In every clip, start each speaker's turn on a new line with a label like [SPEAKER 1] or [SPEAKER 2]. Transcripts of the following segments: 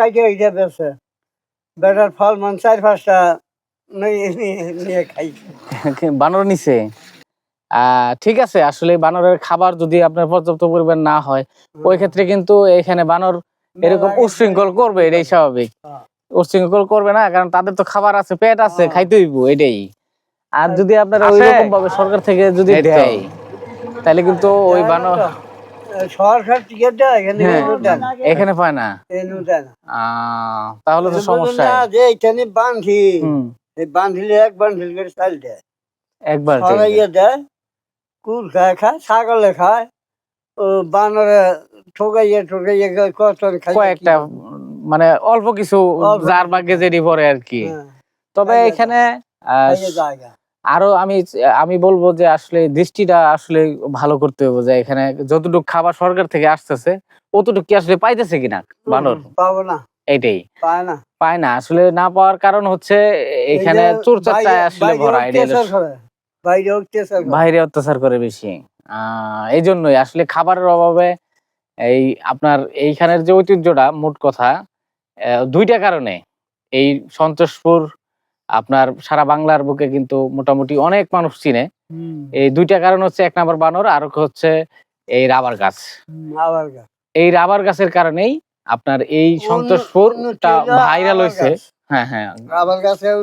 [SPEAKER 1] কাইটে এইটা বেছে। বেটার ফল মান চার পাঁচটা নিয়ে খাই।
[SPEAKER 2] বানর নিছে। ঠিক আছে আসলে বানরের খাবার যদি আপনার পর্যাপ্ত পরিমাণ না হয় ওই ক্ষেত্রে কিন্তু এখানে বানর এরকম উশৃঙ্খল করবে এটাই স্বাভাবিক।
[SPEAKER 1] হ্যাঁ।
[SPEAKER 2] উশৃঙ্খল করবে না কারণ তাদের তো খাবার আছে পেট আছে
[SPEAKER 1] হ্যাঁ।
[SPEAKER 2] খাইতে হইব এটাই। আর যদি আপনারা
[SPEAKER 3] আছে?
[SPEAKER 2] ওই রকম ভাবে সরকার থেকে যদি দেয় তাহলে কিন্তু ওই বানর
[SPEAKER 1] দেয় এখানে
[SPEAKER 2] হ্যাঁ।
[SPEAKER 1] এগুলো দেয় না।
[SPEAKER 2] এখানে পায় না।
[SPEAKER 1] এগুলো দেয় না।
[SPEAKER 2] আহ, তাহলে তো সমস্যা।
[SPEAKER 1] না যে এইখানে বান্ধি
[SPEAKER 2] হুম।
[SPEAKER 1] এই বান্ধিলে এক বান্ধিল করে চাল দেয়।
[SPEAKER 2] একবার
[SPEAKER 1] দেয়। কুল খায় খায় ছাগলে খায় ও বানরে ঠকাইয়ে ঠকাইয়ে কত খাই
[SPEAKER 2] কয়েকটা মানে অল্প কিছু
[SPEAKER 1] অল্প
[SPEAKER 2] যার। ভাগ্যে যেটি পড়ে আর কি।
[SPEAKER 1] হ্যাঁ,
[SPEAKER 2] তবে
[SPEAKER 1] খাইয়ে
[SPEAKER 2] এখানে আহ,
[SPEAKER 1] জায়গা।
[SPEAKER 2] আরও আমি আমি বলব যে আসলে দৃষ্টিটা আসলে ভালো করতে হবে যে এখানে যতটুকু খাবার সরকার থেকে আসতেছে অতটুকু কি আসলে পাইতেছে কিনা বানর?
[SPEAKER 1] পাবো না।
[SPEAKER 2] এইটাই।
[SPEAKER 1] পায় না।
[SPEAKER 2] পায় না। আসলে না পাওয়ার কারণ হচ্ছে এখানে চোর চারটায় আসলে ভরা
[SPEAKER 1] অত্যাচার করে। বাইরে অত্যাচার করে।
[SPEAKER 2] বাইরে অত্যাচার করে বেশি। আহ এই জন্যই আসলে খাবারের অভাবে এই আপনার এইখানের যে ঐতিহ্যটা মোট কথা দুইটা কারণে। এই সন্তোষপুর আপনার সারা বাংলার বুকে কিন্তু মোটামুটি অনেক মানুষ চিনে। এই দুইটা কারণ হচ্ছে এক নাম্বার বানর আর হচ্ছে এই রাবার গাছ। এই রাবার গাছের কারণেই আপনার এই সন্তোষপুরটা ভাইরাল হয়েছে। হ্যাঁ হ্যাঁ।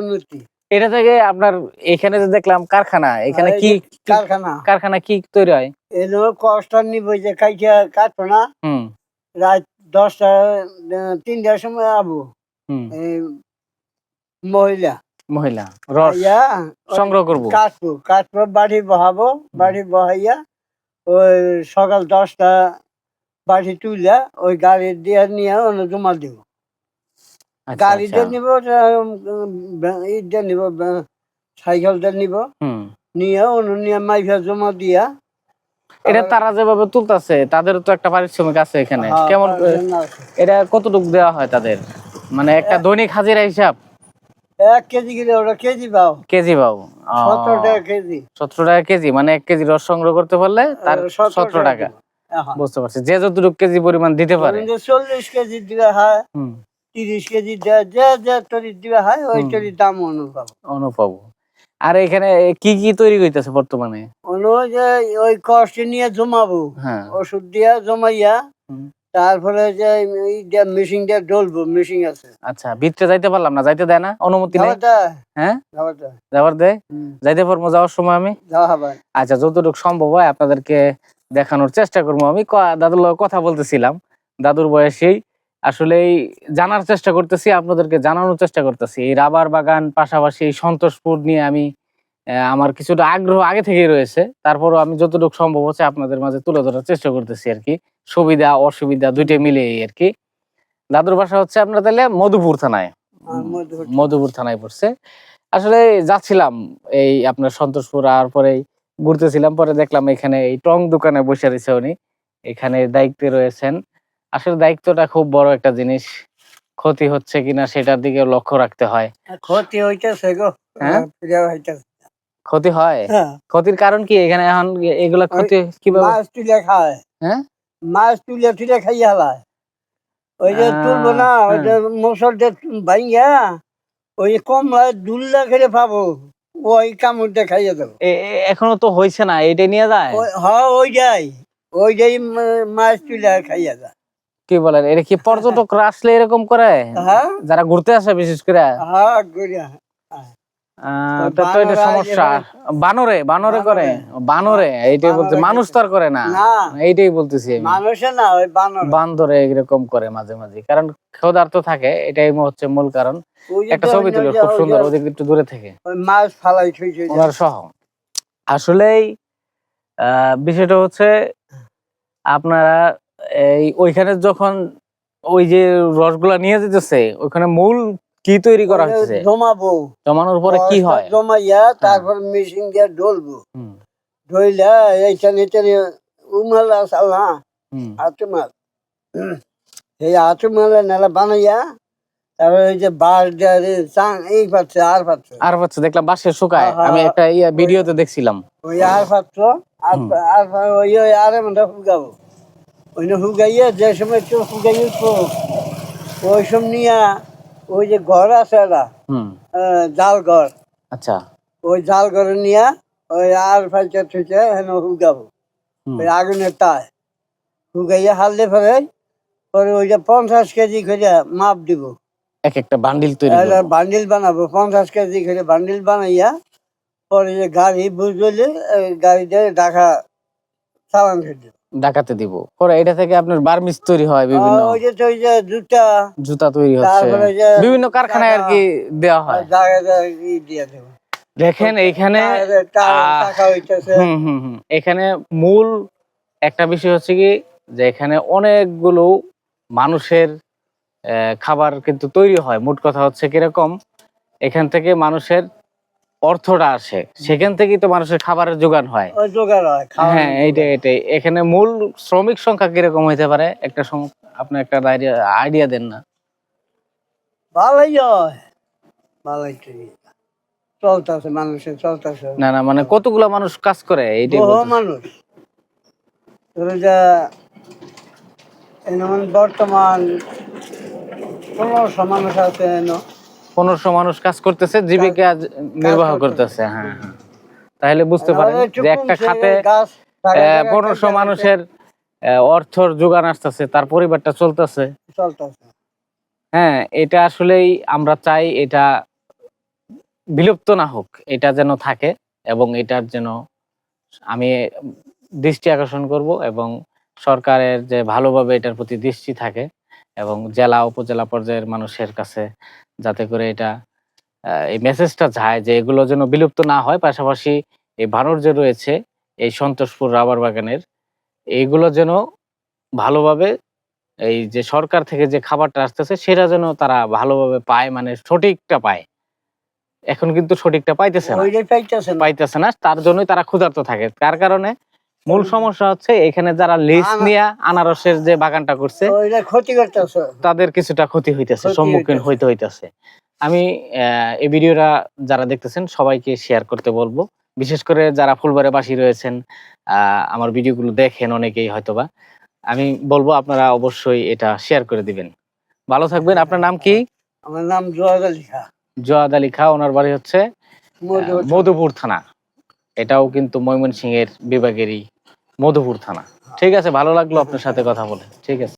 [SPEAKER 1] উন্নতি।
[SPEAKER 2] এটা থেকে আপনার এখানে যে দেখলাম কারখানা এখানে কি
[SPEAKER 1] কারখানা।
[SPEAKER 2] কারখানা কি তৈরি হয়?
[SPEAKER 1] এলো কষ্ট নিব যে কাইটা কাটবো না
[SPEAKER 2] হুম।
[SPEAKER 1] রাত দশটা তিনটার সময় আবু।
[SPEAKER 2] হুম।
[SPEAKER 1] এই মহিলা।
[SPEAKER 2] মহিলা রস সংগ্রহ করব।
[SPEAKER 1] কাটবো কাটবো বাড়ি বহাবো বাড়ি বহাইয়া ওই সকাল দশটা বাড়ি তুলে ওই গাড়ি দিয়ে নিয়ে অন্য জমা দিব।
[SPEAKER 2] আচ্ছা,
[SPEAKER 1] গাড়ি
[SPEAKER 2] আচ্ছা।
[SPEAKER 1] নিব ই নিব সাইকেল দিয়ে নিব।
[SPEAKER 2] হুম।
[SPEAKER 1] নিয়ে অন্য নিয়ে মাইফা জমা দিয়া।
[SPEAKER 2] এটা তারা যেভাবে তুলতাছে তাদের তো একটা পারিশ্রমিক আছে এখানে।
[SPEAKER 1] হ্যাঁ,
[SPEAKER 2] কেমন এটা কতটুকু দেওয়া হয় তাদের? মানে একটা দৈনিক হাজিরা হিসাব?
[SPEAKER 1] এক কেজি কিলো ওটা কেজি পাও।
[SPEAKER 2] কেজি পাও।
[SPEAKER 1] সতেরো টাকা কেজি।
[SPEAKER 2] সতেরো টাকা কেজি মানে এক কেজি রস সংগ্রহ করতে পারলে তার
[SPEAKER 1] সতেরো
[SPEAKER 2] টাকা বুঝতে পারছি। যে যতটুকু কেজি পরিমাণ দিতে পারে।
[SPEAKER 1] চল্লিশ কেজি দিবে হয় তিরিশ কেজি যে যে তরি দিবে হয় ওই। তরি দাম অনুভব।
[SPEAKER 2] অনুভব। আর এখানে কি কি তৈরি হইতেছে বর্তমানে?
[SPEAKER 1] অনু যে ওই কষ্ট নিয়ে জমাবো
[SPEAKER 2] হ্যাঁ।
[SPEAKER 1] ওষুধ দিয়া জমাইয়া। তারপরে যে মেশিন দিয়ে ডলবো মেশিন আছে।
[SPEAKER 2] আচ্ছা ভিতরে যাইতে পারলাম না যাইতে দেয় না? অনুমতি নেই। হ্যাঁ?
[SPEAKER 1] দেয়। হুম,
[SPEAKER 2] যাইতে পারব যাওয়ার সময় আমি? আচ্ছা যতটুকু সম্ভব হয় আপনাদেরকে দেখানোর চেষ্টা করব আমি। দাদুর কথা বলতেছিলাম। দাদুর বয়সেই। আসলে জানার চেষ্টা করতেছি আপনাদেরকে জানানোর চেষ্টা করতেছি। এই রাবার বাগান পাশাপাশি সন্তোষপুর নিয়ে আমি আমার কিছুটা আগ্রহ আগে থেকেই রয়েছে। তারপরও আমি যতটুকু সম্ভব হচ্ছে আপনাদের মাঝে তুলে ধরার চেষ্টা করতেছি আর কি। সুবিধা অসুবিধা দুইটা মিলে আর কি। দাদুর বাসা হচ্ছে আপনার তাহলে মধুপুর থানায়? মধুপুর থানায়। পড়ছে। আসলে যাচ্ছিলাম এই আপনার সন্তোষপুর আর পরে ঘুরতেছিলাম পরে দেখলাম এখানে এই টং দোকানে বসে রয়েছে উনি। এখানে দায়িত্বে রয়েছেন। আসলে দায়িত্বটা খুব বড় একটা জিনিস। ক্ষতি হচ্ছে কিনা সেটার দিকে লক্ষ্য রাখতে হয়।
[SPEAKER 1] ক্ষতি হইতেছে গো।
[SPEAKER 2] হ্যাঁ? ক্ষতি হয়?
[SPEAKER 1] হ্যাঁ।
[SPEAKER 2] ক্ষতির কারণ কি? এখানে এখন এগুলা ক্ষতি কীভাবে
[SPEAKER 1] মাছ তুলে খায়।
[SPEAKER 2] হ্যাঁ?
[SPEAKER 1] মাছ তুলে তুলে খাই হালায়। ওই যে তুলবো না ওই যে মশল দিয়ে ভাইয়া ওই কমলা দুল্লা করে পাবো। ওই কামড় দিয়ে খাইয়ে দেবো।
[SPEAKER 2] এখনও তো হয়েছে না এটা নিয়ে যায়?
[SPEAKER 1] ওই- হ্যাঁ ওই যাই। ওই যাই মাছ তুলে খাইয়ে যায়।
[SPEAKER 2] কি বলেন এটা কি পর্যটকরা আসলে এরকম করে?
[SPEAKER 1] হ্যাঁ।
[SPEAKER 2] যারা ঘুরতে আসে বিশেষ করে?
[SPEAKER 1] হ্যাঁ ওই
[SPEAKER 2] তো তো এটা সমস্যা। বানরে বানরে করে? বানরে। এইটাই বলতে মানুষ তো আর করে না।
[SPEAKER 1] না।
[SPEAKER 2] এইটাই বলতেছি আমি।
[SPEAKER 1] মানুষে না ওই বানর।
[SPEAKER 2] বান্দরে এরকম করে মাঝে মাঝে। কারণ ক্ষুধার্ত থাকে এটাই হচ্ছে মূল কারণ। একটা ছবি তুলে খুব সুন্দর
[SPEAKER 1] ওই
[SPEAKER 2] একটু দূরে থেকে।
[SPEAKER 1] ওই মাছ ফালাই থুই থুই
[SPEAKER 2] ওনার সহ। আসলেই আহ, বিষয়টা হচ্ছে আপনারা এই ওইখানে যখন ওই যে রসগুলা নিয়ে যেতেছে ওইখানে মূল কি তৈরি করা হচ্ছে?
[SPEAKER 1] জমাবো।
[SPEAKER 2] জমানোর পরে কি হয়?
[SPEAKER 1] জমাইয়া তারপর মেশিন দিয়ে ডলবো।
[SPEAKER 2] হুম,
[SPEAKER 1] এইখানে এইখানে উমাল আসাল আতুমাল। এই আতুমালে নেলা বানাইয়া তারপরে ওই যে বাঁশ চাং এই পাচ্ছে আর পাচ্ছে
[SPEAKER 2] আর হচ্ছে দেখলাম বাসে শুকায়। আমি একটা ইয়া ভিডিওতে দেখছিলাম।
[SPEAKER 1] ওই আর পাচ্ছ আর ওই ওই আর হুগাবো ওই হুগাইয়া যে সময় একটু উঠবো ওই সব নিয়ে ওই যে ঘর আছে আহ, জাল ঘর।
[SPEAKER 2] আচ্ছা।
[SPEAKER 1] ওই জাল ঘরে নিয়ে ওই আর ফাইটা থুইতে হেন হুগাবো। ওই আগুনের তায়। হুগাইয়া হালদে ফেলে পরে ওইটা পঞ্চাশ কেজি করে মাপ দিব।
[SPEAKER 2] এক একটা বান্ডিল তৈরি
[SPEAKER 1] বান্ডিল বানাবো পঞ্চাশ কেজি করে বান্ডিল বানাইয়া পরে যে গাড়ি বুঝলে গাড়িতে ঢাকা চালান করে দেবো
[SPEAKER 2] ডাকাতে দিব। পরে এটা থেকে আপনার বার্মিস তৈরি হয় বিভিন্ন
[SPEAKER 1] ওই যে ওই যে জুতা।
[SPEAKER 2] জুতা তৈরি হচ্ছে। বিভিন্ন কারখানায় আর কি দেওয়া হয়। দেখেন হুম এখানে মূল একটা বিষয় হচ্ছে কি যে এখানে অনেকগুলো মানুষের খাবার কিন্তু তৈরি হয়। মোট কথা হচ্ছে কীরকম এখান থেকে মানুষের অর্থটা আসে। সেখান থেকেই তো মানুষের খাবারের যোগান হয়।
[SPEAKER 1] জোগাড় হয়
[SPEAKER 2] হ্যাঁ এইটাই এটাই এখানে মূল শ্রমিক সংখ্যা কীরকম হইতে পারে? একটা আপনি একটা আইডিয়া দেন না।
[SPEAKER 1] ভালোই হয়। ভালোই চলতেছে মানুষের চলতেছে।
[SPEAKER 2] না না মানে কতগুলা মানুষ কাজ করে? এইটাই
[SPEAKER 1] মানুষ। ধরো যে বর্তমান পনেরোশো মানুষ আছে
[SPEAKER 2] পনেরোশো মানুষ কাজ করতেছে জীবিকা নির্বাহ করতেছে। হ্যাঁ হ্যাঁ। তাহলে বুঝতে পারেন যে একটা খাতে পনেরোশো মানুষের অর্থর যোগান আসতেছে তার পরিবারটা চলতেছে।
[SPEAKER 1] চলতেছে।
[SPEAKER 2] হ্যাঁ এটা আসলেই আমরা চাই এটা বিলুপ্ত না হোক এটা যেন থাকে এবং এটার যেন আমি দৃষ্টি আকর্ষণ করব এবং সরকারের যে ভালোভাবে এটার প্রতি দৃষ্টি থাকে এবং জেলা উপজেলা পর্যায়ের মানুষের কাছে যাতে করে এটা এই মেসেজটা যায় যে এগুলো যেন বিলুপ্ত না হয়। পাশাপাশি এই ভানর যে রয়েছে এই সন্তোষপুর রাবার বাগানের এইগুলো যেন ভালোভাবে এই যে সরকার থেকে যে খাবারটা আসতেছে সেটা যেন তারা ভালোভাবে পায় মানে সঠিকটা পায়। এখন কিন্তু সঠিকটা পাইতেছে না।
[SPEAKER 1] পাইতেছে না।
[SPEAKER 2] পাইতেছে না তার জন্যই তারা ক্ষুধার্ত থাকে। তার কারণে মূল সমস্যা হচ্ছে এখানে যারা
[SPEAKER 1] আনা-
[SPEAKER 2] নিয়ে আনারসের যে বাগানটা করছে
[SPEAKER 1] ক্ষতি করতেছে।
[SPEAKER 2] তাদের কিছুটা ক্ষতি হইতেছে সম্মুখীন
[SPEAKER 1] হইতেছে।
[SPEAKER 2] হইতে হইতেছে। আমি এই ভিডিওটা যারা দেখতেছেন সবাইকে শেয়ার করতে বলব। বিশেষ করে যারা ফুলবাড়ে বাসী রয়েছেন আহ, আমার ভিডিওগুলো দেখেন অনেকেই হয়তোবা। আমি বলব আপনারা অবশ্যই এটা শেয়ার করে দিবেন। ভালো থাকবেন। আপনার নাম কি?
[SPEAKER 1] আমার নাম জোয়াদ আলী খা।
[SPEAKER 2] জোয়াদ আলী খা ওনার বাড়ি হচ্ছে মধুপুর থানা। এটাও কিন্তু ময়মনসিংহের বিভাগেরই মধুপুর থানা। ঠিক আছে, ভালো লাগল আপনার সাথে কথা বলে। ঠিক আছে।